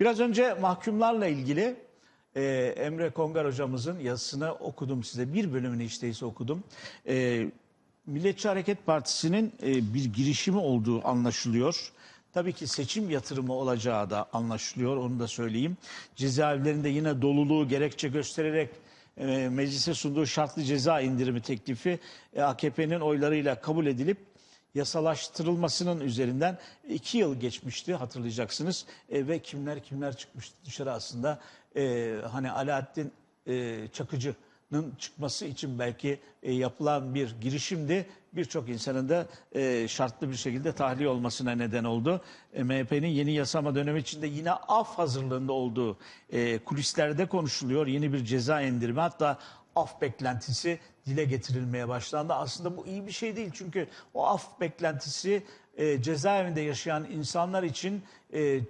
Biraz önce mahkumlarla ilgili e, Emre Kongar hocamızın yazısını okudum size. Bir bölümünü işte ise okudum. E, Milliyetçi Hareket Partisi'nin e, bir girişimi olduğu anlaşılıyor. Tabii ki seçim yatırımı olacağı da anlaşılıyor, onu da söyleyeyim. Cezaevlerinde yine doluluğu gerekçe göstererek e, meclise sunduğu şartlı ceza indirimi teklifi e, AKP'nin oylarıyla kabul edilip yasalaştırılmasının üzerinden iki yıl geçmişti hatırlayacaksınız E, ve kimler kimler çıkmıştı dışarı aslında E, hani Alaaddin e, Çakıcı'nın çıkması için belki e, yapılan bir girişimdi birçok insanın da e, şartlı bir şekilde tahliye olmasına neden oldu. E, MHP'nin yeni yasama dönemi içinde yine af hazırlığında olduğu e, kulislerde konuşuluyor. Yeni bir ceza indirimi hatta af beklentisi dile getirilmeye başlandı. Aslında bu iyi bir şey değil çünkü o af beklentisi e, cezaevinde yaşayan insanlar için e,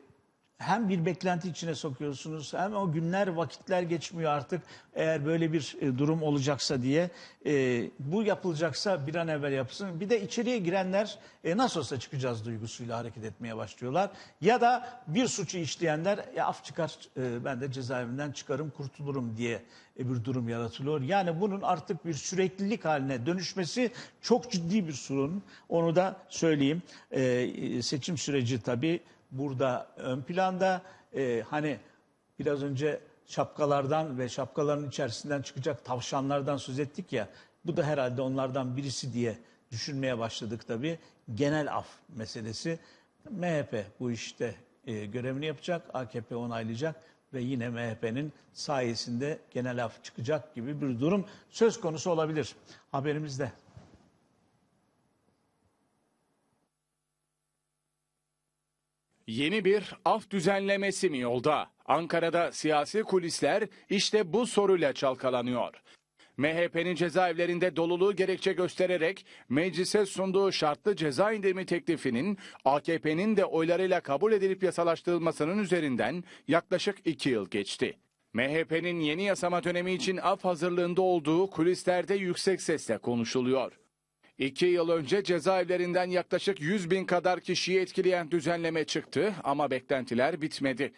hem bir beklenti içine sokuyorsunuz hem o günler vakitler geçmiyor artık eğer böyle bir e, durum olacaksa diye e, bu yapılacaksa bir an evvel yapsın. Bir de içeriye girenler e, nasıl olsa çıkacağız duygusuyla hareket etmeye başlıyorlar. Ya da bir suçu işleyenler ya af çıkar e, ben de cezaevinden çıkarım kurtulurum diye e, bir durum yaratılıyor. Yani bunun artık bir süreklilik haline dönüşmesi çok ciddi bir sorun. Onu da söyleyeyim. E, seçim süreci tabii burada ön planda. E, hani biraz önce şapkalardan ve şapkaların içerisinden çıkacak tavşanlardan söz ettik ya. Bu da herhalde onlardan birisi diye düşünmeye başladık tabii. Genel af meselesi. MHP bu işte e, görevini yapacak, AKP onaylayacak ve yine MHP'nin sayesinde genel af çıkacak gibi bir durum söz konusu olabilir. Haberimizde. Yeni bir af düzenlemesi mi yolda? Ankara'da siyasi kulisler işte bu soruyla çalkalanıyor. MHP'nin cezaevlerinde doluluğu gerekçe göstererek meclise sunduğu şartlı ceza indirimi teklifinin AKP'nin de oylarıyla kabul edilip yasalaştırılmasının üzerinden yaklaşık iki yıl geçti. MHP'nin yeni yasama dönemi için af hazırlığında olduğu kulislerde yüksek sesle konuşuluyor. İki yıl önce cezaevlerinden yaklaşık 100 bin kadar kişiyi etkileyen düzenleme çıktı ama beklentiler bitmedi.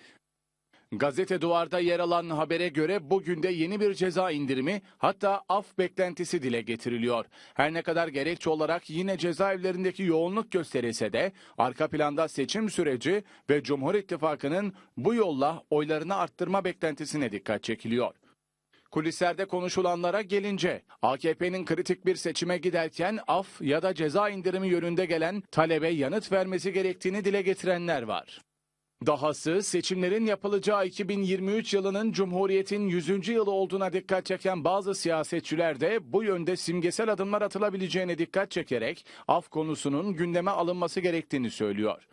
Gazete Duvar'da yer alan habere göre bugün de yeni bir ceza indirimi hatta af beklentisi dile getiriliyor. Her ne kadar gerekçe olarak yine cezaevlerindeki yoğunluk gösterilse de arka planda seçim süreci ve Cumhur İttifakı'nın bu yolla oylarını arttırma beklentisine dikkat çekiliyor. Kulislerde konuşulanlara gelince AKP'nin kritik bir seçime giderken af ya da ceza indirimi yönünde gelen talebe yanıt vermesi gerektiğini dile getirenler var. Dahası seçimlerin yapılacağı 2023 yılının Cumhuriyet'in 100. yılı olduğuna dikkat çeken bazı siyasetçiler de bu yönde simgesel adımlar atılabileceğine dikkat çekerek af konusunun gündeme alınması gerektiğini söylüyor.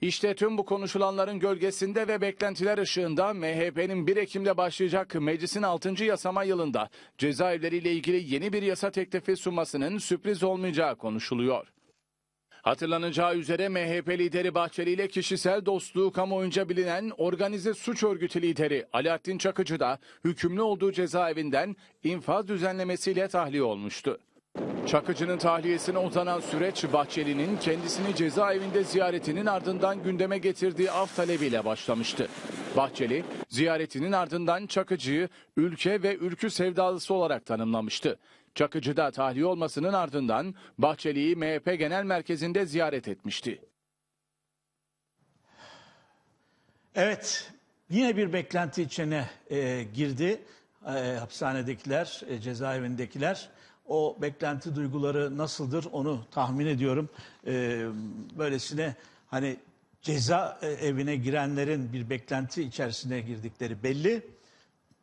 İşte tüm bu konuşulanların gölgesinde ve beklentiler ışığında MHP'nin 1 Ekim'de başlayacak meclisin 6. yasama yılında cezaevleriyle ilgili yeni bir yasa teklifi sunmasının sürpriz olmayacağı konuşuluyor. Hatırlanacağı üzere MHP lideri Bahçeli ile kişisel dostluğu kamuoyunca bilinen organize suç örgütü lideri Alaaddin Çakıcı da hükümlü olduğu cezaevinden infaz düzenlemesiyle tahliye olmuştu. Çakıcı'nın tahliyesine uzanan süreç Bahçeli'nin kendisini cezaevinde ziyaretinin ardından gündeme getirdiği af talebiyle başlamıştı. Bahçeli, ziyaretinin ardından Çakıcı'yı ülke ve ülkü sevdalısı olarak tanımlamıştı. Çakıcı da tahliye olmasının ardından Bahçeli'yi MHP Genel Merkezi'nde ziyaret etmişti. Evet, yine bir beklenti içine e, girdi e, hapishanedekiler, e, cezaevindekiler. O beklenti duyguları nasıldır onu tahmin ediyorum. E, böylesine hani ceza e, evine girenlerin bir beklenti içerisine girdikleri belli.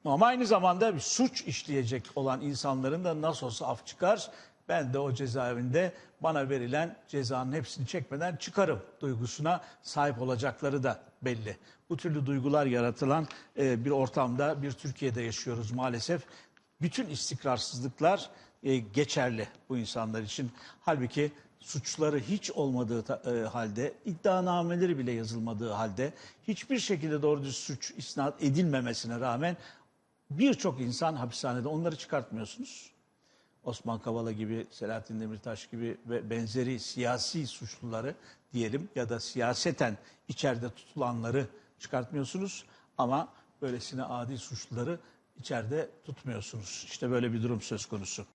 Ama aynı zamanda bir suç işleyecek olan insanların da nasıl olsa af çıkar. Ben de o cezaevinde bana verilen cezanın hepsini çekmeden çıkarım duygusuna sahip olacakları da belli. Bu türlü duygular yaratılan e, bir ortamda bir Türkiye'de yaşıyoruz maalesef. Bütün istikrarsızlıklar e, geçerli bu insanlar için. Halbuki suçları hiç olmadığı ta- e, halde, iddianameleri bile yazılmadığı halde, hiçbir şekilde doğru düz suç isnat edilmemesine rağmen birçok insan hapishanede onları çıkartmıyorsunuz. Osman Kavala gibi, Selahattin Demirtaş gibi ve benzeri siyasi suçluları diyelim ya da siyaseten içeride tutulanları çıkartmıyorsunuz ama böylesine adi suçluları içeride tutmuyorsunuz. İşte böyle bir durum söz konusu.